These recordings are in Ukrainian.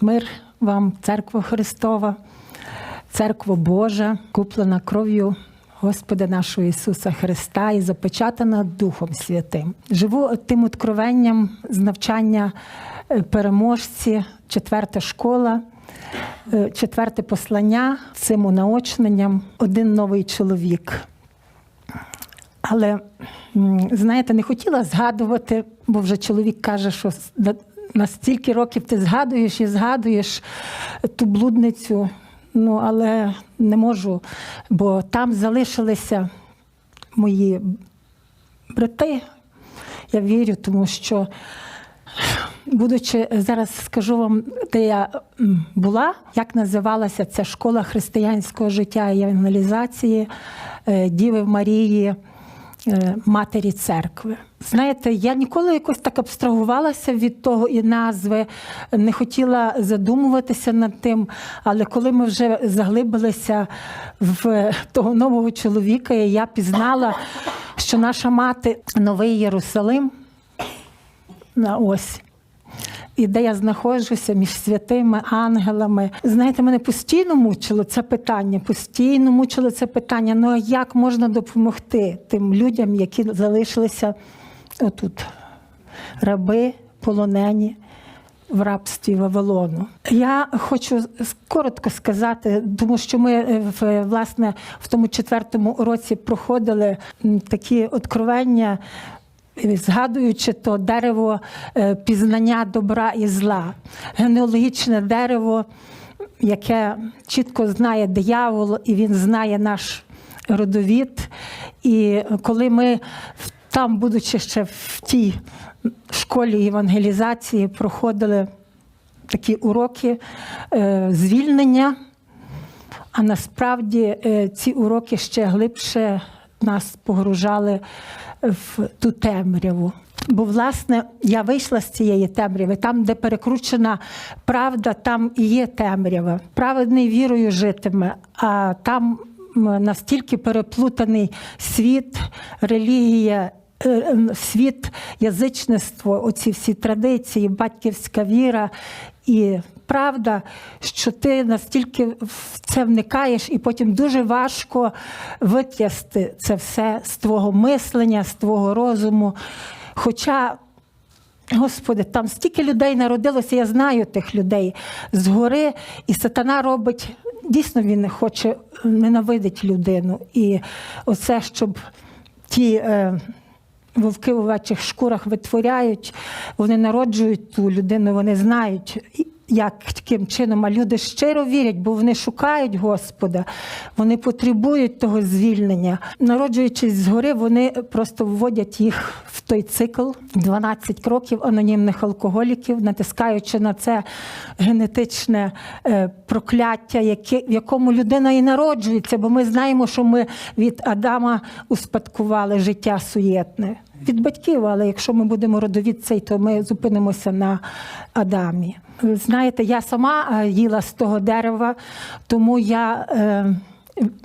Мир вам, церква Христова, церква Божа, куплена кров'ю Господа нашого Ісуса Христа і запечатана Духом Святим. Живу тим откровенням з навчання е, переможці, четверта школа. е, Четверте послання цим унаочненням один новий чоловік. Але знаєте, не хотіла згадувати, бо вже чоловік каже, що на- стільки років ти згадуєш і згадуєш ту блудницю. Ну, але не можу, бо там залишилися мої брати. Я вірю, тому що, будучи зараз скажу вам, де я була, як називалася ця школа християнського життя і евангелізації е, Діви Марії. е, Матері церкви. Знаєте, я ніколи якось так абстрагувалася від того і назви, не хотіла задумуватися над тим. Але коли ми вже заглибилися в того нового чоловіка, я пізнала, що наша мати новий Єрусалим, на ось. І де я знаходжуся між святими ангелами. Знаєте, мене постійно мучило це питання, постійно мучило це питання. Ну а як можна допомогти тим людям, які залишилися отут? Раби, полонені в рабстві Вавилону. Я хочу коротко сказати, тому що ми е, власне в тому четвертому році проходили такі откровення. е, Згадуючи то дерево е, пізнання добра і зла, генеалогічне дерево, яке чітко знає диявол, і він знає наш родовід. І коли ми в- там, будучи ще в тій школі евангелізації, проходили такі уроки е, звільнення, а насправді е, ці уроки ще глибше нас погружали в ту темряву. Бо, власне, я вийшла з цієї темряви, там, де перекручена правда, там і є темрява. Праведний вірою житиме, а там настільки переплутаний світ, релігія. Е, е, Світ, язичництво, оці всі традиції, батьківська віра і правда, що ти настільки в це вникаєш, і потім дуже важко витясти це все з твого мислення, з твого розуму. Хоча Господи, там стільки людей народилося, я знаю тих людей згори, і сатана робить, дійсно він не хоче, ненавидить людину. І оце, щоб ті е, вовки в овечих шкурах витворяють, вони народжують ту людину, вони знають. і- Яким чином, а люди щиро вірять, бо вони шукають Господа, вони потребують того звільнення. Народжуючись згори, вони просто вводять їх в той цикл 12 кроків анонімних алкоголіків, натискаючи на це генетичне е, прокляття, в якому людина і народжується, бо ми знаємо, що ми від Адама успадкували життя суєтне. Від батьків, але якщо ми будемо родовід цей, то ми зупинимося на Адамі. Знаєте, я сама е, їла з того дерева, тому я, е,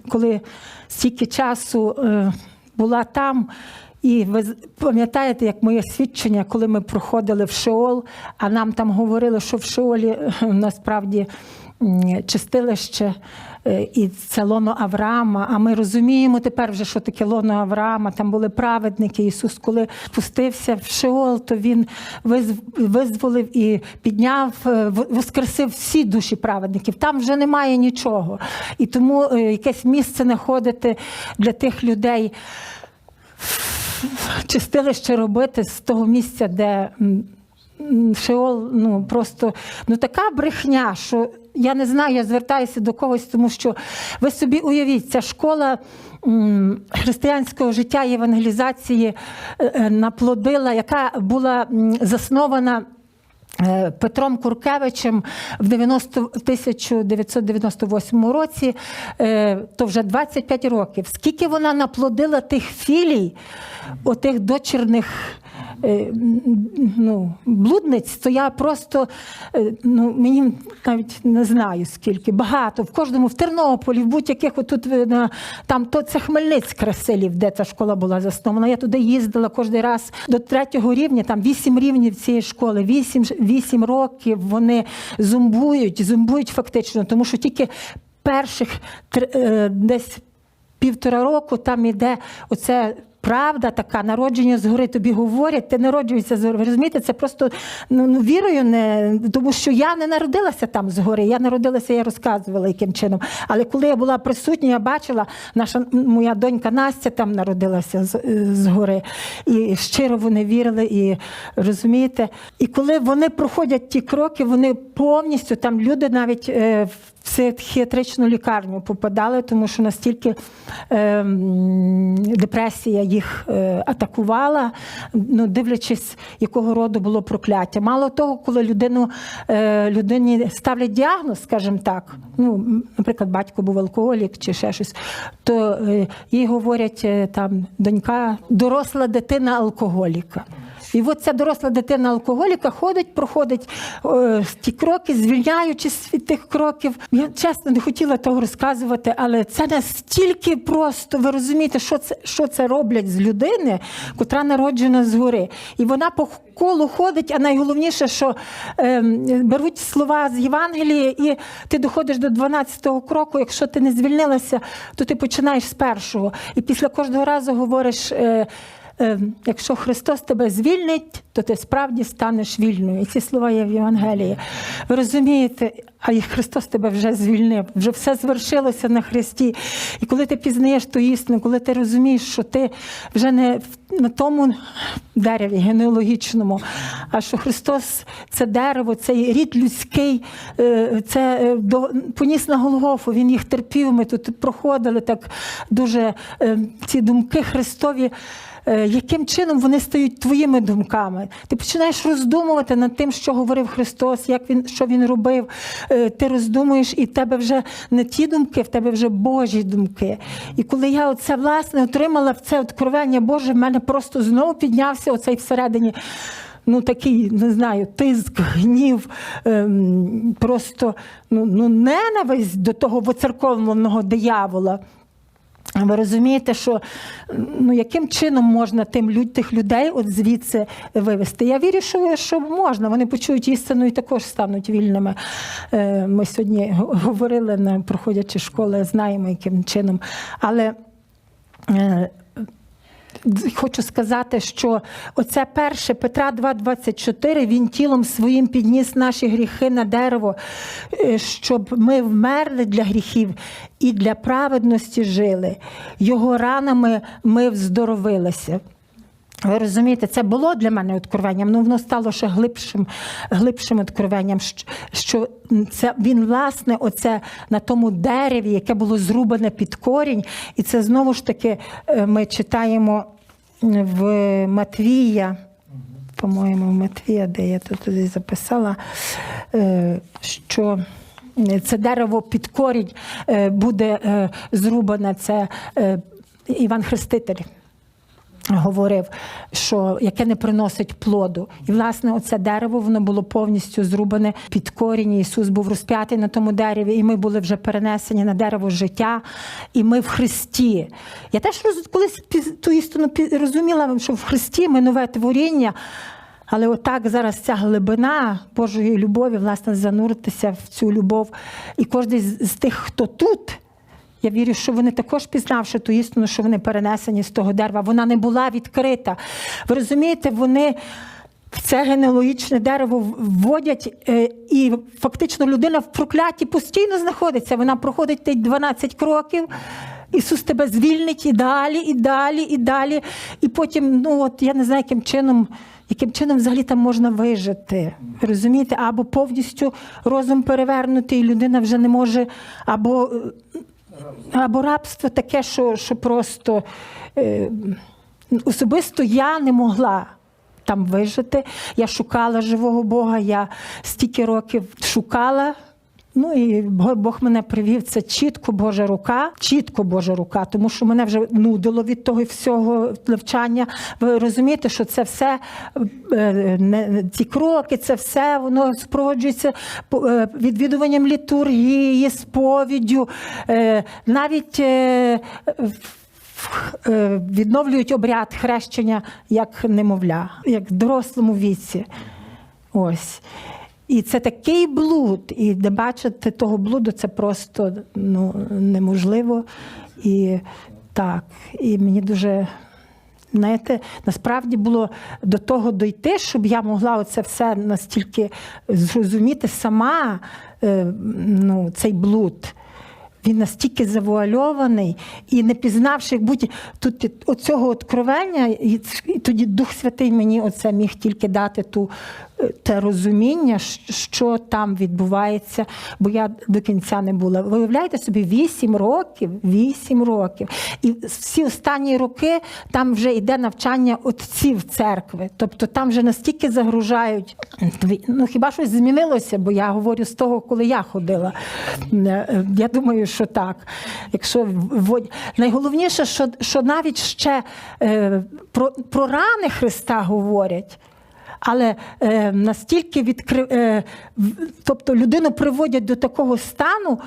коли стільки часу е, була там, і ви пам'ятаєте, як моє свідчення, коли ми проходили в Шеол, а нам там говорили, що в Шеолі насправді чистилище е, і це лоно Авраама. А ми розуміємо тепер вже, що таке лоно Авраама. Там були праведники. Ісус, коли спустився в Шеол, то він визволив і підняв, е, воскресив всі душі праведників. Там вже немає нічого. І тому е, якесь місце знаходити для тих людей чистилище робити з того місця, де Шеол, ну просто ну така брехня, що я не знаю, я звертаюся до когось, тому що ви собі уявіть, ця школа християнського життя і евангелізації е, е, наплодила, яка була заснована. е, Петром Куркевичем в 90, 1998 році, то вже 25 років. Скільки вона наплодила тих філій, отих дочірних ну, блудниць, то я просто е, ну, мені навіть не знаю скільки. Багато. В кожному в Тернополі, в будь-яких отут на там то це Хмельницьк селів, де ця школа була заснована. Я туди їздила кожен раз до третього рівня, там вісім рівнів цієї школи, вісім, вісім років вони зумбують, зумбують фактично, тому що тільки перших е, десь півтора року там іде оце. Правда така, народження згори тобі говорять, ти народжуєшся згори. Ви розумієте, це просто ну, ну вірою не тому, що я не народилася там згори. Я народилася, я розказувала яким чином. Але коли я була присутня, я бачила, наша моя донька Настя там народилася згори. І щиро вони вірили, і розумієте. І коли вони проходять ті кроки, вони повністю там люди навіть е, в психіатричну лікарню попадали, тому що настільки е, депресія їх е, атакувала, ну, дивлячись, якого роду було прокляття. Мало того, коли людину, е, людині ставлять діагноз, скажімо так, ну, наприклад, батько був алкоголік чи ще щось, то е, їй говорять е, там донька, доросла дитина алкоголіка. І от ця доросла дитина алкоголіка ходить, проходить е, ті кроки, звільняючись від тих кроків. Я чесно не хотіла того розказувати, але це настільки просто. Ви розумієте, що це, що це роблять з людини, котра народжена згори. І вона по колу ходить, а найголовніше, що е, беруть слова з Євангелія, і ти доходиш до 12-го кроку. Якщо ти не звільнилася, то ти починаєш з першого. І після кожного разу говориш. Е, Якщо Христос тебе звільнить, то ти справді станеш вільною. І ці слова є в Євангелії. Ви розумієте, а і Христос тебе вже звільнив, вже все звершилося на Христі. І коли ти пізнаєш ту істину, коли ти розумієш, що ти вже не на тому дереві генеалогічному, а що Христос це дерево, цей рід людський, е, це е, поніс на Голгофу, Він їх терпів. Ми тут проходили так дуже е, ці думки Христові. Яким чином вони стають твоїми думками? Ти починаєш роздумувати над тим, що говорив Христос, як він що він робив. Е, Ти роздумуєш, і в тебе вже не ті думки, в тебе вже Божі думки. І коли я оце власне отримала це откровення Боже, в мене просто знову піднявся оцей всередині. Ну, такий, не знаю, тиск, гнів, ем, просто ну, ну, ненависть до того воцерковленого диявола. Ви розумієте, що ну, яким чином можна тим люд, тих людей от звідси вивести? Я вірю, що, можна. Вони почують істину і також стануть вільними. Е, Ми сьогодні говорили, проходячи школи, знаємо, яким чином. Але е, Хочу сказати, що оце перше Петра 2,24, він тілом своїм підніс наші гріхи на дерево, е, щоб ми вмерли для гріхів і для праведності жили. Його ранами ми вздоровилися. Ви розумієте, це було для мене откровенням, але воно стало ще глибшим, глибшим откровенням, що- це він, власне, оце на тому дереві, яке було зрубане під корінь, і це знову ж таки е, ми читаємо в Матвія, по-моєму, Матвія, де я тут туди записала, е, що. Це дерево під корінь е, буде зрубане. Це Іван Хреститель говорив, що яке не приносить плоду. І власне оце дерево воно було повністю зрубане під корінь. Ісус був розп'ятий на тому дереві, і ми були вже перенесені на дерево життя, і ми в Христі. Я теж роз- колись ту істину розуміла, що в Христі ми нове творіння. Але отак зараз ця глибина Божої любові, власне, зануритися в цю любов. І кожен з тих, хто тут, я вірю, що вони також пізнавши ту істину, що вони перенесені з того дерева, вона не була відкрита. Ви розумієте, вони. В це генеалогічне дерево вводять, е, і фактично людина в прокляті постійно знаходиться. Вона проходить ті 12 кроків. Ісус тебе звільнить і далі, і далі, і далі. І потім, ну от я не знаю, яким чином, яким чином взагалі там можна вижити. Розумієте? Або повністю розум перевернути, і людина вже не може, або е, або рабство таке, що, що просто е, особисто я не могла там вижити. Я шукала живого Бога, я стільки років шукала Ну і Бог мене привів. Це чітко Божа рука, чітко Божа рука, тому що мене вже нудило від того всього навчання. Ви розумієте, що це все е, ці кроки, це все воно супроводжується по- е, відвідуванням літургії, сповіддю, е, навіть. е, е, Відновлюють обряд хрещення як немовля, як в дорослому віці. Ось. І це такий блуд, і де бачити того блуду, це просто ну, неможливо. І так, і мені дуже. Знаєте, насправді було до того дойти, щоб я могла оце все настільки зрозуміти сама е, ну, цей блуд. Він настільки завуальований і не пізнавши, як будь тут оцього откровення, і і тоді Дух Святий мені оце міг тільки дати ту е, те розуміння, що там відбувається, бо я до кінця не була. Виявляєте собі, вісім років, вісім років. І всі останні роки там вже йде навчання отців церкви. Тобто там вже настільки загружають. Ну хіба щось змінилося, бо я говорю з того, коли я ходила. Е, Я думаю, що так. Якщо вводь- найголовніше, що, що навіть ще е, про, про рани Христа говорять. Але е, настільки відкри... е, тобто людину приводять до такого стану,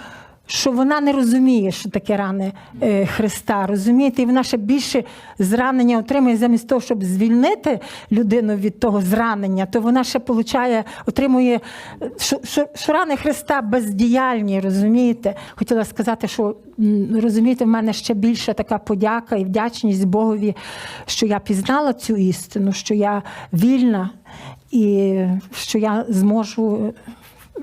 що вона не розуміє, що таке рани е, Христа. Розумієте, і вона ще більше зранення отримує замість того, щоб звільнити людину від того зранення, то вона ще получає, отримує, е, що, що, що рани Христа бездіяльні, розумієте? Хотіла сказати, що розумієте, в мене ще більша така подяка і вдячність Богові, що я пізнала цю істину, що я вільна і що я зможу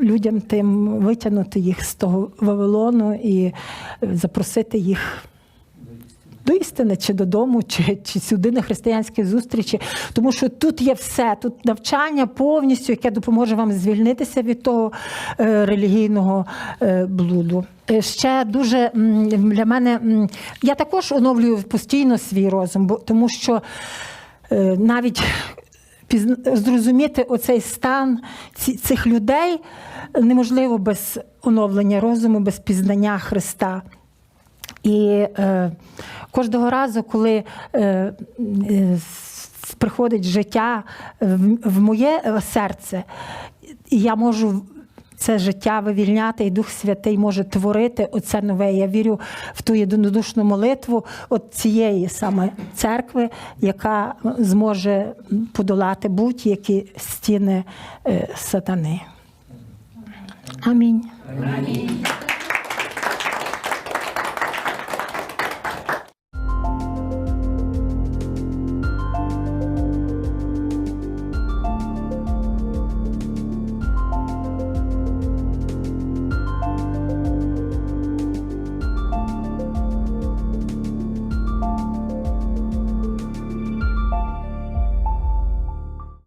людям тим витягнути їх з того Вавилону і запросити їх. До істини, чи додому, чи, чи сюди на християнські зустрічі, тому що тут є все, тут навчання повністю, яке допоможе вам звільнитися від того е, релігійного е, блуду. Е, Ще дуже для мене я також оновлюю постійно свій розум, бо тому що е, навіть зрозуміти оцей стан цих людей неможливо без оновлення розуму, без пізнання Христа. І е, кожного разу, коли е, е, приходить життя в, в моє е, серце, я можу це життя вивільняти, і Дух Святий може творити оце нове. Я вірю в ту єдинодушну молитву от цієї саме церкви, яка зможе подолати будь-які стіни е, сатани. Амінь. Амінь.